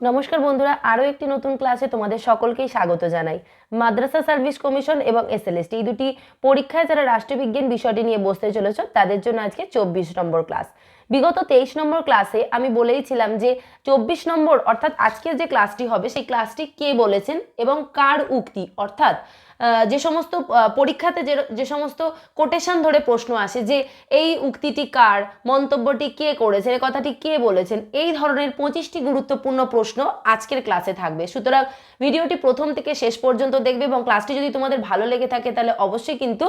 নমস্কার বন্ধুরা, আরও একটি নতুন ক্লাসে তোমাদের সকলকেই স্বাগত জানাই। মাদ্রাসা সার্ভিস কমিশন এবং এসএলএসটি এই দুটি পরীক্ষায় যারা রাষ্ট্রবিজ্ঞান বিষয়টি নিয়ে বসতে চলেছ, তাদের জন্য আজকে চব্বিশ নম্বর ক্লাস বিগত তেইশ নম্বর ক্লাসে আমি বলেইছিলাম যে চব্বিশ নম্বর অর্থাৎ আজকের যে ক্লাসটি হবে, সেই ক্লাসটি কে বলেছেন এবং কার উক্তি? অর্থাৎ যে সমস্ত পরীক্ষাতে যে যে সমস্ত কোটেশন ধরে প্রশ্ন আসে যে এই উক্তিটি কার, মন্তব্যটি কে করেছেন, এই কথাটি কে বলেছেন, এই ধরনের পঁচিশটি গুরুত্বপূর্ণ প্রশ্ন আজকের ক্লাসে থাকবে। সুতরাং ভিডিওটি প্রথম থেকে শেষ পর্যন্ত দেখবে এবং ক্লাসটি যদি তোমাদের ভালো লেগে থাকে তাহলে অবশ্যই কিন্তু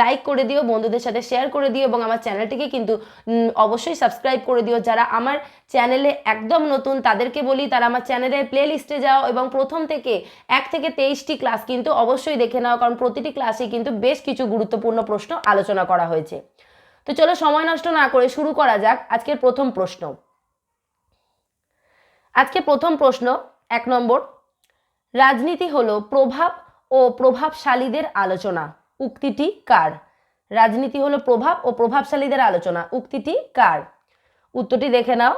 লাইক করে দিও, বন্ধুদের সাথে শেয়ার করে দিও এবং আমার চ্যানেলটিকে কিন্তু অবশ্যই সাবস্ক্রাইব করে দিও। যারা আমার চ্যানেলে একদম নতুন তাদেরকে বলি, তারা আমার চ্যানেলের প্লে লিস্টে যাও এবং প্রথম থেকে এক থেকে তেইশটি ক্লাস কিন্তু অবশ্যই দেখে নাও, কারণ প্রতিটি ক্লাসে কিন্তু বেশ কিছু গুরুত্বপূর্ণ প্রশ্ন আলোচনা করা হয়েছে। তো চলো, সময় নষ্ট না করে শুরু করা যাক আজকের প্রথম প্রশ্ন। আজকে প্রথম প্রশ্ন, এক নম্বর, রাজনীতি হলো প্রভাব ও প্রভাবশালীদের আলোচনা, উক্তিটি কার? রাজনীতি হলো প্রভাব ও প্রভাবশালীদের আলোচনা, উক্তিটি কার? উত্তরটি দেখে নাও,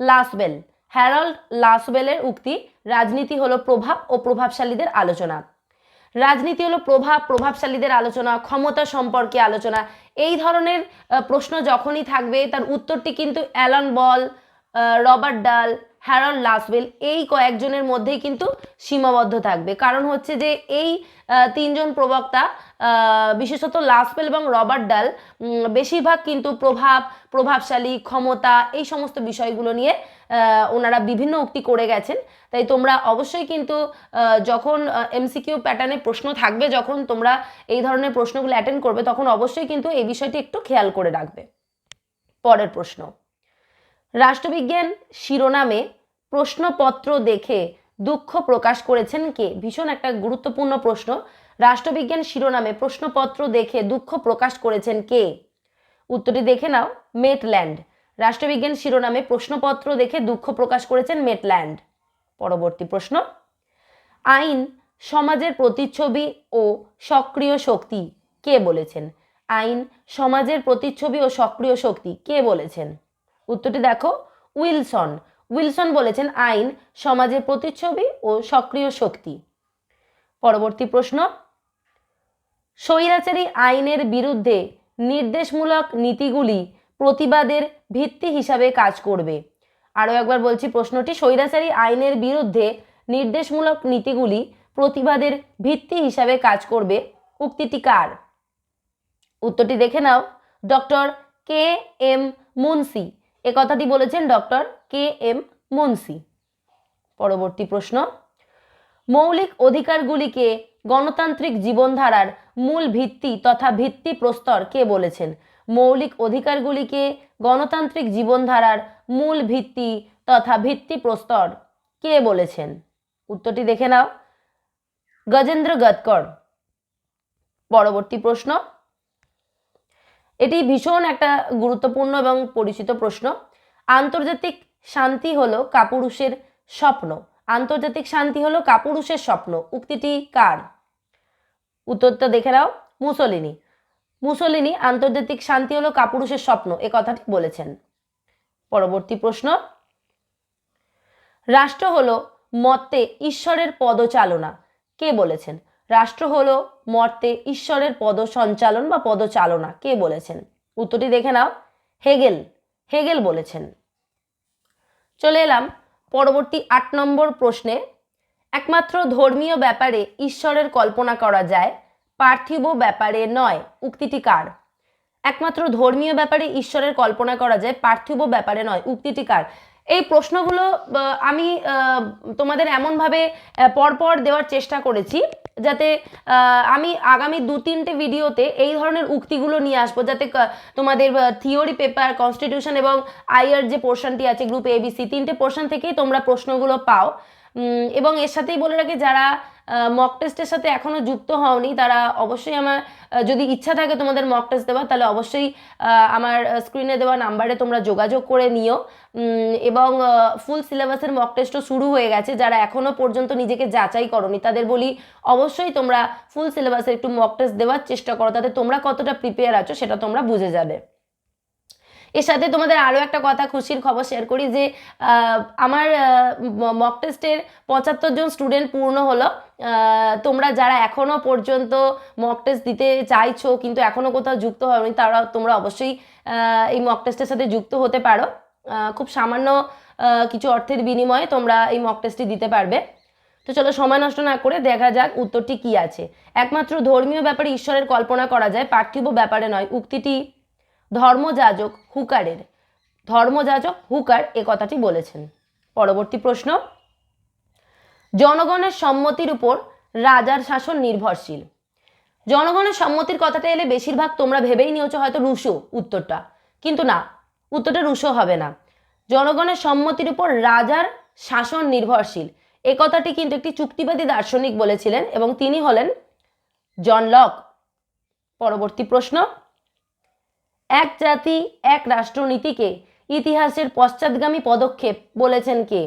লাসবেল, হ্যারল্ড লাসবেলের উক্তি, রাজনীতি হলো প্রভাব ও প্রভাবশালীদের আলোচনা। রাজনীতি হলো প্রভাব, প্রভাবশালীদের আলোচনা, ক্ষমতা সম্পর্কে আলোচনা। এই ধরনের প্রশ্ন যখনই থাকবে, তার উত্তরটি কিন্তু Alan Ball Robert Dahl, Harold Lasswell এই কয়েকজনের মধ্যেই কিন্তু সীমাবদ্ধ থাকবে। কারণ হচ্ছে যে এই তিনজন প্রবক্তা বিশেষত লাসওয়েল এবং রবার্ট ডাল বেশিরভাগ কিন্তু প্রভাব, প্রভাবশালী, ক্ষমতা, এই সমস্ত বিষয়গুলো নিয়ে ওনারা বিভিন্ন উক্তি করে গেছেন। তাই তোমরা অবশ্যই কিন্তু যখন এমসিকিউ প্যাটার্নে প্রশ্ন থাকবে, যখন তোমরা এই ধরনের প্রশ্নগুলো অ্যাটেন্ড করবে, তখন অবশ্যই কিন্তু এই বিষয়টি একটু খেয়াল করে রাখবে। পরের প্রশ্ন। রাষ্ট্রবিজ্ঞান শিরোনামে প্রশ্নপত্র দেখে দুঃখ প্রকাশ করেছেন কে? ভীষণ একটা গুরুত্বপূর্ণ প্রশ্ন। রাষ্ট্রবিজ্ঞান শিরোনামে প্রশ্নপত্র দেখে দুঃখ প্রকাশ করেছেন কে? উত্তরটি দেখে নাও। মেটল্যান্ড রাষ্ট্রবিজ্ঞান শিরোনামে প্রশ্নপত্র দেখে দুঃখ প্রকাশ করেছেন মেটল্যান্ড। পরবর্তী প্রশ্ন, আইন, সমাজের প্রতিচ্ছবি ও সক্রিয় শক্তি কে বলেছেন? আইন, সমাজের প্রতিচ্ছবি ও সক্রিয় শক্তি কে বলেছেন? উত্তরটি দেখো, উইলসন। উইলসন বলেছেন আইন, সমাজের প্রতিচ্ছবি ও সক্রিয় শক্তি। পরবর্তী প্রশ্ন, স্বৈরাচারী আইনের বিরুদ্ধে নির্দেশমূলক নীতিগুলি প্রতিবাদের ভিত্তি হিসাবে কাজ করবে। আরও একবার বলছি প্রশ্নটি, স্বৈরাচারী আইনের বিরুদ্ধে নির্দেশমূলক নীতিগুলি প্রতিবাদের ভিত্তি হিসাবে কাজ করবে, উক্তিটি কার? উত্তরটি দেখে নাও, ডক্টর কে এম মুন্সি। এ কথাটি বলেছেন ডক্টর কে এম মুন্সি। পরবর্তী প্রশ্ন, মৌলিক অধিকারগুলিকে গণতান্ত্রিক জীবনধারার মূল ভিত্তি তথা ভিত্তি প্রস্তর কে বলেছেন? মৌলিক অধিকারগুলিকে গণতান্ত্রিক জীবনধারার মূল ভিত্তি তথা ভিত্তি প্রস্তর কে বলেছেন? উত্তরটি দেখে নাও। গজেন্দ্র গদকর। পরবর্তী প্রশ্ন। এটি ভীষণ একটা গুরুত্বপূর্ণ এবং পরিচিত প্রশ্ন। আন্তর্জাতিক শান্তি হলো কাপুরুষের স্বপ্ন। আন্তর্জাতিক শান্তি হলো কাপুরুষের স্বপ্ন। উক্তিটি কার? উত্তরটা দেখে নাও। মুসলিনি। মুসলিনি আন্তর্জাতিক শান্তি হলো কাপুরুষের স্বপ্ন, এ কথাটি বলেছেন। পরবর্তী প্রশ্ন, রাষ্ট্র হলো মর্তে ঈশ্বরের পদচালনা। কে বলেছেন? রাষ্ট্র হলো মর্তে ঈশ্বরের পদ সঞ্চালন বা পদচালনা, কে বলেছেন? উত্তরটি দেখে নাও, হেগেল হেগেল বলেছেন। চলে এলাম পরবর্তী আট নম্বর প্রশ্নে। একমাত্র ধর্মীয় ব্যাপারে ঈশ্বরের কল্পনা করা যায় পার্থিব ব্যাপারে নয়। উক্তিটি কার? একমাত্র ধর্মীয় ব্যাপারে ঈশ্বরের কল্পনা করা যায়, পার্থিব ব্যাপারে নয়। উক্তিটি কার? এই প্রশ্নগুলো আমি তোমাদের এমনভাবে পরপর দেওয়ার চেষ্টা করেছি যাতে আমি আগামী দু তিনটে ভিডিওতে এই ধরনের উক্তিগুলো নিয়ে আসব যাতে তোমাদের থিওরি পেপার কনস্টিটিউশন এবং আইআর যে পোর্শনটি আছে গ্রুপ এবিসি তিনটে পোর্শন থেকেই তোমরা প্রশ্নগুলো পাও। এবং এর সাথেই বলে রাখি, যারা মক টেস্টের সাথে এখনও যুক্ত হওনি। তারা অবশ্যই আমার যদি ইচ্ছা থাকে তোমাদের মক টেস্ট দেওয়া তাহলে অবশ্যই আমার স্ক্রিনে দেওয়া নাম্বারে তোমরা যোগাযোগ করে নিও। এবং ফুল সিলেবাসের মক টেস্টও শুরু হয়ে গেছে। যারা এখনও পর্যন্ত নিজেকে যাচাই করনি, তাদের বলি অবশ্যই তোমরা ফুল সিলেবাসের একটু মক টেস্ট দেওয়ার চেষ্টা করো। তাতে তোমরা কতটা প্রিপেয়ার আছো, সেটা তোমরা বুঝে যাবে। এর সাথে তোমাদের আরও একটা কথা খুশির খবর শেয়ার করি যে আমার মক টেস্টের পঁচাত্তর জন স্টুডেন্ট পূর্ণ হলো। তোমরা যারা এখনও পর্যন্ত মক টেস্ট দিতে চাইছো কিন্তু এখনও কোথাও যুক্ত হয়নি তারা, তোমরা অবশ্যই এই মক টেস্টের সাথে যুক্ত হতে পারো। খুব সামান্য কিছু অর্থের বিনিময়ে তোমরা এই মক টেস্টটি দিতে পারবে। তো চলো সময় নষ্ট না করে দেখা যাক উত্তরটি কি আছে। একমাত্র ধর্মীয় ব্যাপারে ঈশ্বরের কল্পনা করা যায়, পার্থিব ব্যাপারে নয়, উক্তিটি ধর্মযাজক হুকারের, ধর্মযাজক হুকার এ কথাটি বলেছেন। পরবর্তী প্রশ্ন, জনগণের সম্মতির উপর রাজার শাসন নির্ভরশীল। জনগণের সম্মতির কথাটা এলে বেশিরভাগ তোমরা ভেবেই নিয়েছো হয়তো রুশো উত্তরটা, কিন্তু না, উত্তরটা রুশো হবে না। জনগণের সম্মতির উপর রাজার শাসন নির্ভরশীল। এ কথাটি কিন্তু একটি চুক্তিবাদী দার্শনিক বলেছিলেন এবং তিনি হলেন জন লক। পরবর্তী প্রশ্ন এক জাতি, এক রাষ্ট্রনীতিকে ইতিহাসের পশ্চাৎগামী পদক্ষেপ বলেছেন কে?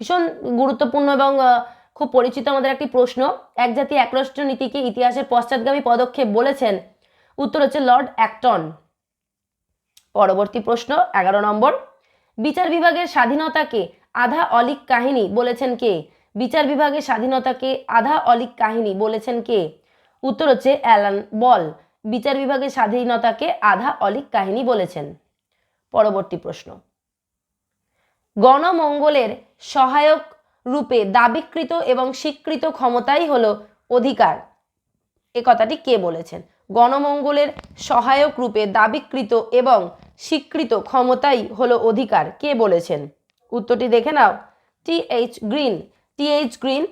ভীষণ গুরুত্বপূর্ণ এবং খুব পরিচিত আমাদের একটি প্রশ্ন। এক জাতি, এক রাষ্ট্রনীতিকে ইতিহাসের পশ্চাৎগামী পদক্ষেপ বলেছেন। উত্তর হচ্ছে লর্ড অ্যাক্টন। পরবর্তী প্রশ্ন, এগারো নম্বর। বিচার বিভাগের স্বাধীনতাকে আধা অলিক কাহিনী বলেছেন কে? বিচার বিভাগের স্বাধীনতাকে আধা অলিক কাহিনী বলেছেন কে? উত্তর হচ্ছে অ্যালান বল। বিচার বিভাগের স্বাধীনতাকে আধা অলিক কাহিনী বলেছেন। পরবর্তী প্রশ্ন। গণমঙ্গলের সহায়ক রূপে দাবিকৃত এবং স্বীকৃত ক্ষমতাই হল অধিকার। এ কথাটি কে বলেছেন? গণমঙ্গলের সহায়ক রূপে দাবিকৃত এবং স্বীকৃত ক্ষমতাই হলো অধিকার। কে বলেছেন? উত্তরটি দেখে নাও। T H Green. T H Green,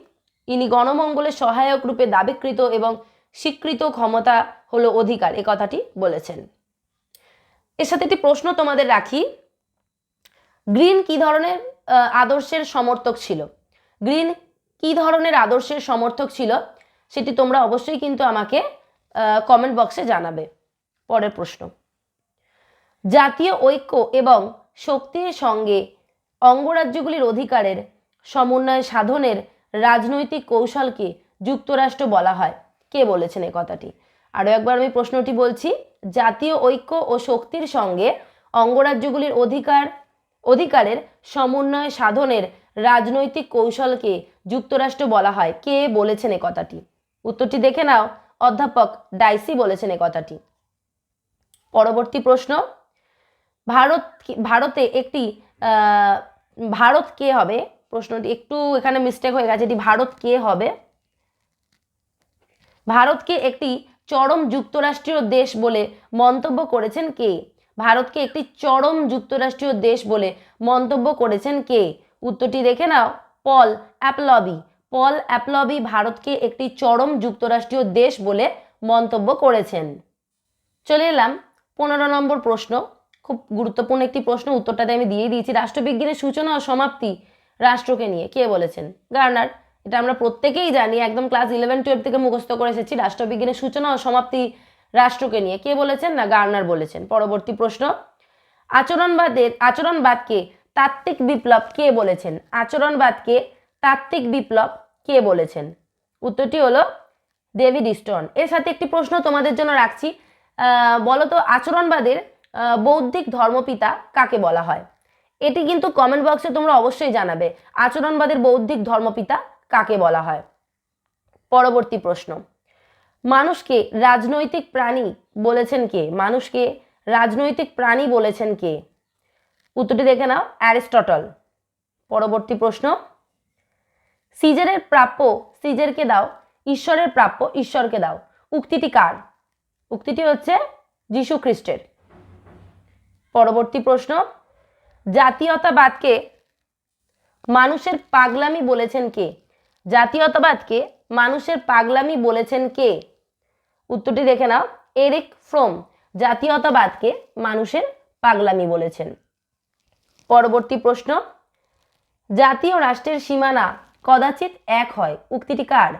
ইনি গণমঙ্গলের সহায়ক রূপে দাবিকৃত এবং স্বীকৃত ক্ষমতা হলো অধিকার, এ কথাটি বলেছেন। এর সাথে একটি প্রশ্ন তোমাদের রাখি। গ্রিন কি ধরনের আদর্শের সমর্থক ছিল? গ্রিন কি ধরনের আদর্শের সমর্থক ছিল? সেটি তোমরা অবশ্যই কিন্তু আমাকে কমেন্ট বক্সে জানাবে। পরের প্রশ্ন। জাতীয় ঐক্য এবং শক্তির সঙ্গে অঙ্গরাজ্যগুলির অধিকারের সমন্বয় সাধনের রাজনৈতিক কৌশলকে যুক্তরাষ্ট্র বলা হয়। কে বলেছেন এই কথাটি? আরও একবার আমি প্রশ্নটি বলছি, জাতীয় ঐক্য ও শক্তির সঙ্গে অঙ্গরাজ্যগুলির অধিকার, অধিকারের সমন্বয় সাধনের রাজনৈতিক কৌশলকে যুক্তরাষ্ট্র বলা হয়। কে বলেছেন এ কথাটি? উত্তরটি দেখে নাও। অধ্যাপক ডাইসি বলেছেন এ কথাটি। পরবর্তী প্রশ্ন, ভারত ভারতে একটি ভারত কে হবে? প্রশ্নটি একটু এখানে মিস্টেক হয়ে গেছে। এটি ভারত কে হবে? ভারতকে একটি চরম যুক্তরাষ্ট্রীয় দেশ বলে মন্তব্য করেছেন কে? ভারতকে একটি চরম যুক্তরাষ্ট্রীয় দেশ বলে মন্তব্য করেছেন কে? উত্তরটি দেখে নাও। পল অ্যাপলবি। পল অ্যাপলবি ভারতকে একটি চরম যুক্তরাষ্ট্রীয় দেশ বলে মন্তব্য করেছেন। চলে এলাম পনেরো নম্বর প্রশ্ন। খুব গুরুত্বপূর্ণ একটি প্রশ্ন, উত্তরটাতে আমি দিয়ে দিয়েছি। রাষ্ট্রবিজ্ঞানের সূচনা ও সমাপ্তি রাষ্ট্রকে নিয়ে। কে বলেছেন? গার্নার। এটা আমরা প্রত্যেকেই জানি একদম ক্লাস ইলেভেন টুয়েলভ থেকে মুখস্থ করে এসেছি রাষ্ট্রবিজ্ঞানের সূচনা ও সমাপ্তি রাষ্ট্রকে নিয়ে। কে বলেছেন না গার্নার বলেছেন? পরবর্তী প্রশ্ন আচরণবাদের আচরণবাদকে তাত্ত্বিক বিপ্লব কে বলেছেন? আচরণবাদকে তাত্ত্বিক বিপ্লব কে বলেছেন? উত্তরটি হলো ডেভিড ইস্টন। এর সাথে একটি প্রশ্ন তোমাদের জন্য রাখছি আহ, বলো তো আচরণবাদের বৌদ্ধিক ধর্মপিতা কাকে বলা হয়? এটি কিন্তু কমেন্ট বক্সে তোমরা অবশ্যই জানাবে আচরণবাদের বৌদ্ধিক ধর্মপিতা কাকে বলা হয়? পরবর্তী প্রশ্ন। মানুষকে রাজনৈতিক প্রাণী বলেছেন কে? মানুষকে রাজনৈতিক প্রাণী বলেছেন কে? উত্তরটি দেখে নাও, অ্যারিস্টটল। পরবর্তী প্রশ্ন। সিজারের প্রাপ্য সিজারকে দাও, ঈশ্বরের প্রাপ্য ঈশ্বরকে দাও। উক্তিটি কার? উক্তিটি হচ্ছে যীশু খ্রিস্টের। পরবর্তী প্রশ্ন। জাতীয়তাবাদকে মানুষের পাগলামি বলেছেন কে? জাতীয়তাবাদকে মানুষের পাগলামি বলেছেন কে? উত্তরটি দেখে নাও। এরিক ফ্রোম জাতীয়তাবাদকে মানুষের পাগলামি বলেছেন। পরবর্তী প্রশ্ন। জাতি ও রাষ্ট্রের সীমানা কদাচিৎ এক হয়। উক্তিটি কার?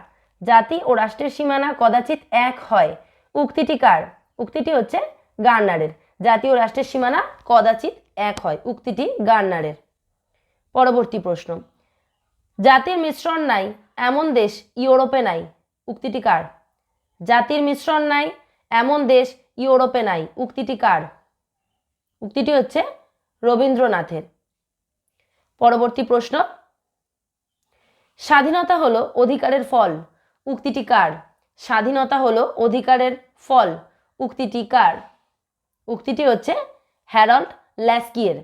জাতি ও রাষ্ট্রের সীমানা কদাচিৎ এক হয়। উক্তিটি কার? উক্তিটি হচ্ছে গার্নারের। জাতি ও রাষ্ট্রের সীমানা কদাচিৎ এক হয়। উক্তিটি গার্নারের। পরবর্তী প্রশ্ন। জাতির মিশ্রণ নাই, এমন দেশ ইউরোপে নাই। উক্তিটি কার? জাতির মিশ্রণ নাই, এমন দেশ ইউরোপে নাই। উক্তিটি কার? উক্তিটি হচ্ছে রবীন্দ্রনাথের। পরবর্তী প্রশ্ন। স্বাধীনতা হলো অধিকারের ফল। উক্তিটি কার? স্বাধীনতা হলো অধিকারের ফল। উক্তিটি কার? উক্তিটি হচ্ছে হ্যারল্ড ল্যাস্কিয়ের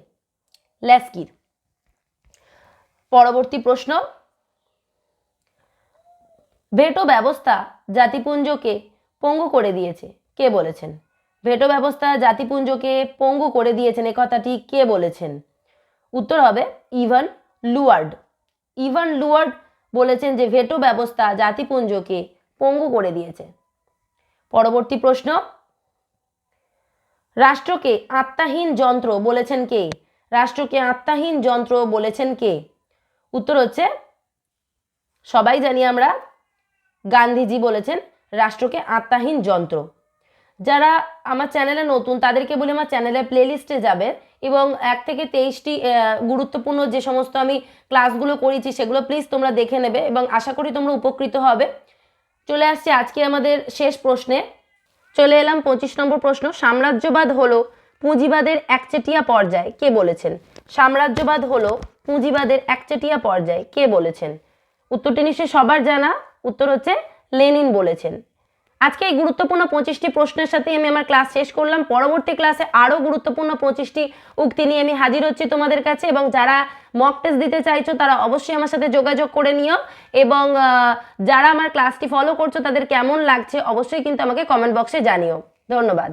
ল্যাস্কির। পরবর্তী প্রশ্ন। ভেটো ব্যবস্থা জাতিপুঞ্জকে পঙ্গু করে দিয়েছে, কে বলেছেন? ভেটো ব্যবস্থা জাতিপুঞ্জকে পঙ্গু করে দিয়েছেন, এ কথাটি কে বলেছেন? উত্তর হবে ইভান লুয়ার্ড। ইভান লুয়ার্ড বলেছেন যে ভেটো ব্যবস্থা জাতিপুঞ্জকে পঙ্গু করে দিয়েছে। পরবর্তী প্রশ্ন, রাষ্ট্রকে আত্মাহীন যন্ত্র বলেছেন কে? রাষ্ট্রকে আত্মাহীন যন্ত্র বলেছেন কে? উত্তর হচ্ছে, সবাই জানি আমরা গান্ধীজি বলেছেন, রাষ্ট্রকে আত্মাহীন যন্ত্র। যারা আমার চ্যানেলে নতুন, তাদেরকে বলে আমার চ্যানেলের প্লেলিস্টে যাবে এবং এক থেকে তেইশটি গুরুত্বপূর্ণ যে সমস্ত আমি ক্লাসগুলো করেছি, সেগুলো প্লিজ তোমরা দেখে নেবে এবং আশা করি তোমরা উপকৃত হবে। চলে আসছে আজকে আমাদের শেষ প্রশ্নে। চলে এলাম পঁচিশ নম্বর প্রশ্ন, সাম্রাজ্যবাদ হলো পুঁজিবাদের একচেটিয়া পর্যায় কে বলেছেন? সাম্রাজ্যবাদ হলো পুঁজিবাদের একচেটিয়া পর্যায় কে বলেছেন? উত্তরটি নিশ্চয়ই সবার জানা, উত্তর হচ্ছে লেনিন বলেছেন। আজকে এই গুরুত্বপূর্ণ পঁচিশটি প্রশ্নের সাথে আমি আমার ক্লাস শেষ করলাম। পরবর্তী ক্লাসে আরও গুরুত্বপূর্ণ পঁচিশটি উক্তি নিয়ে আমি হাজির হচ্ছি তোমাদের কাছে এবং যারা মক টেস্ট দিতে চাইছো তারা অবশ্যই আমার সাথে যোগাযোগ করে নিও এবং যারা আমার ক্লাসটি ফলো করছ তাদের কেমন লাগছে অবশ্যই কিন্তু আমাকে কমেন্ট বক্সে জানিও। ধন্যবাদ।